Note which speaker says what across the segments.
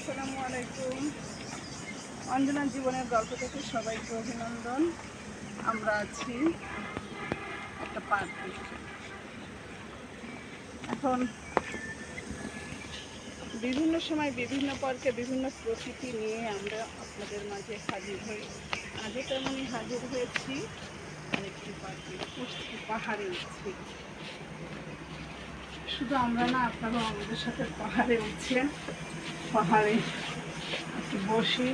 Speaker 1: আসসালামু আলাইকুম। অঞ্জনা জীবনের গল্প থেকে সবাইকে অভিনন্দন। আমরা আছি একটা পার্কে এখন বিভিন্ন সময় বিভিন্ন পার্কে বিভিন্ন প্রকৃতি নিয়ে আমরা আপনাদের মাঝে হাজির হই। আজও তেমনই হাজির হয়েছি। আরেকটি পার্কে পাহাড়ে উঠছি। শুধু আমরা না, আপনারাও আমাদের সাথে পাহাড়ে উঠছেন। পাহাড়ে একটু বসি।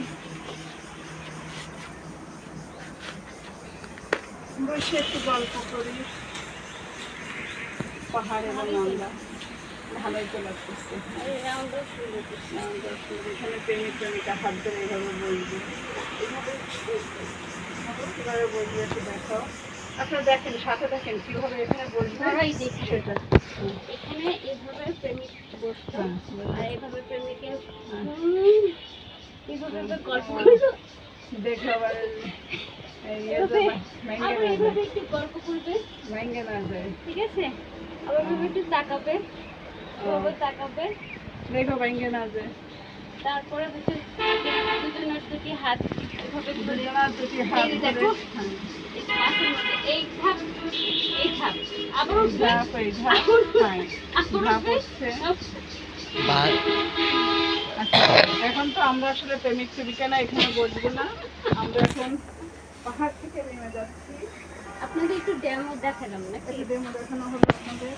Speaker 1: বসে একটু গল্প করি। পাহাড়ে এবং আমরা ভালোই তো লাগতেছে। এখানে প্রেমিক প্রেমিকা হাত ধরে এইভাবে বসবো এভাবে একটু দেখো আপনারা দেখেন সাথে দেখেন কীভাবে এখানে
Speaker 2: দেখে।
Speaker 1: সেটা।
Speaker 2: এখানে প্রেমিক বসতো
Speaker 1: হ্যাঁ,
Speaker 2: আর এভাবে প্রেমিকের
Speaker 1: হ্যাঁ।
Speaker 2: গল্প করতো
Speaker 1: দেখো আবার
Speaker 2: একটু গল্প করবে। ঠিক আছে? আবার একটু তাকাবে। এভাবে তাকাবে।
Speaker 1: দেখো ভেঙে না যায়।
Speaker 2: তারপরে হচ্ছে দুজনের দুটি হাত এভাবে ধরে দেখো। এই ধাপ এই ধাপ। আবার উঠবে? আবার উঠবে?
Speaker 1: এখন তো আমরা আসলে প্রেমিক প্রেমিকা না এখানে বসবো না। আমরা এখন পাহাড় থেকে নেমে যাচ্ছি।
Speaker 2: আপনাদের একটু ড্যামও দেখালাম নাকি?
Speaker 1: একটু ডেমো দেখানো হলো আপনাদের।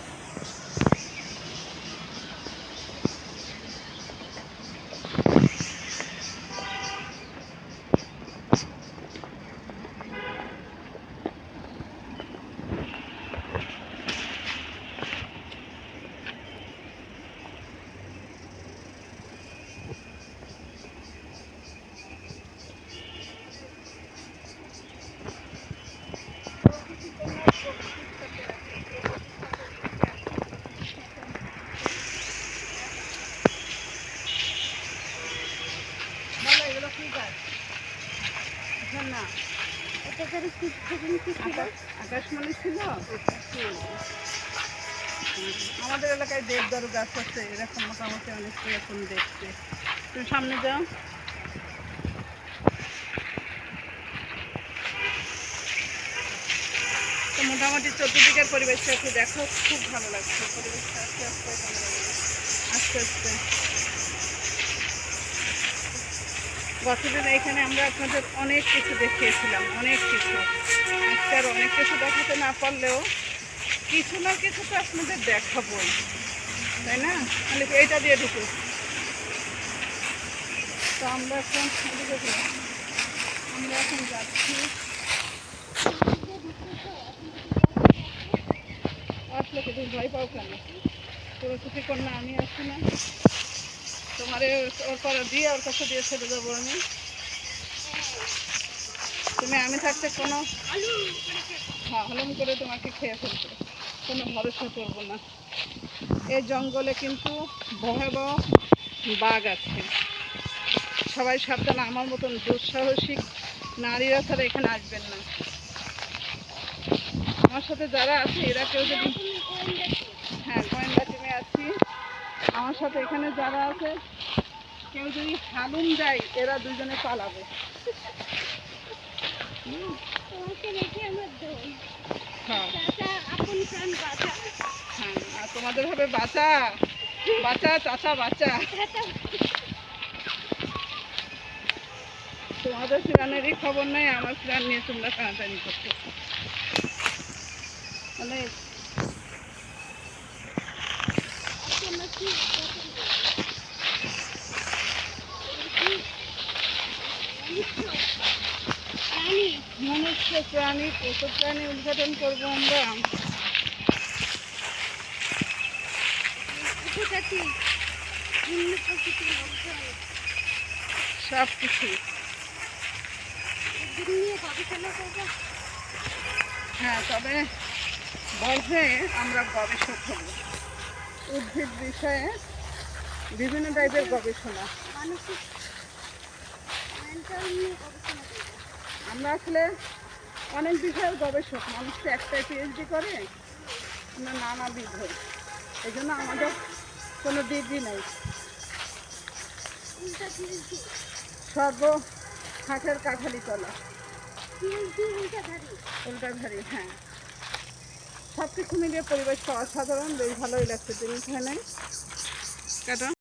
Speaker 1: না।
Speaker 2: এটা ধরে কি সেদিন কি ছিল?
Speaker 1: আমাদের এলাকায় দেবদারু গাছ আছে, এরকম মোটামুটি অনেক এরকম দেখতে তুমি সামনে যাও। তো মোটামুটি চতুর্দিকের পরিবেশটা একটু দেখো, খুব ভালো লাগছে। পরিবেশটা আস্তে আস্তে আস্তে আস্তে। গতদিন এখানে আমরা আপনাদের অনেক কিছু দেখিয়েছিলাম, অনেক কিছু। আজকে আর অনেক কিছু দেখাতে না পারলেও কিছু না কিছু তো আপনাদের দেখাবোই, তাই না? মানে এইটা দিয়ে ঢুকো। তো আমরা এখন আমরা এখন যাচ্ছি। আসলে ভয় পাও কেন? সরস্বতী কন্যা আমি আসছি না। তোমার ওর পরে দিয়ে ওর কাছে দিয়ে ছেড়ে দেবো আমি। তুমি আমি থাকতে কোনো হ্যাঁ হলম করে তোমাকে খেয়ে ফেলবে। কোনো ভরসা করব না। এই জঙ্গলে কিন্তু ভয়াবহ বাঘ আছে। সবাই সাবধান, আমার মতন দুঃসাহসিক নারীরা ছাড়া এখানে আসবেন না। আমার সাথে যারা আছে, এরা কেউ যদি হ্যাঁ গোয়েন্দা টিমে আছি আমার সাথে এখানে যারা আছে কেউ যদি হালুম যায় এরা দুজনে পালাবে। হ্যাঁ। হ্যাঁ আর তোমাদের হবে বাঁচা। বাঁচা চাচা বাঁচা। তোমাদের প্রাণেরই খবর নাই আমার প্রাণ নিয়ে তোমরা টানাটানি করছ। মানে
Speaker 2: আমরা কি প্রাণী
Speaker 1: মনুষ্য প্রাণী পশু প্রাণী উদ্ঘাটন করব আমরা সব কিছু হ্যাঁ তবে বর্ষে আমরা গবেষক হব। উদ্ভিদ বিষয়ে বিভিন্ন টাইপের গবেষণা। আমরা আসলে অনেক বিষয়ের গবেষক মানুষ তো একটাই পিএইচডি করে আমরা নানাবিধ হই। এই জন্য আমাদের কোনো ডিগ্রি নেই। সর্ব হাটের কাঠালি তলা। উল্টাধারি হ্যাঁ। সব কিছু মিলিয়ে পরিবেশটা অসাধারণ বেশ ভালোই লাগছে। তুমি এখানে কাটা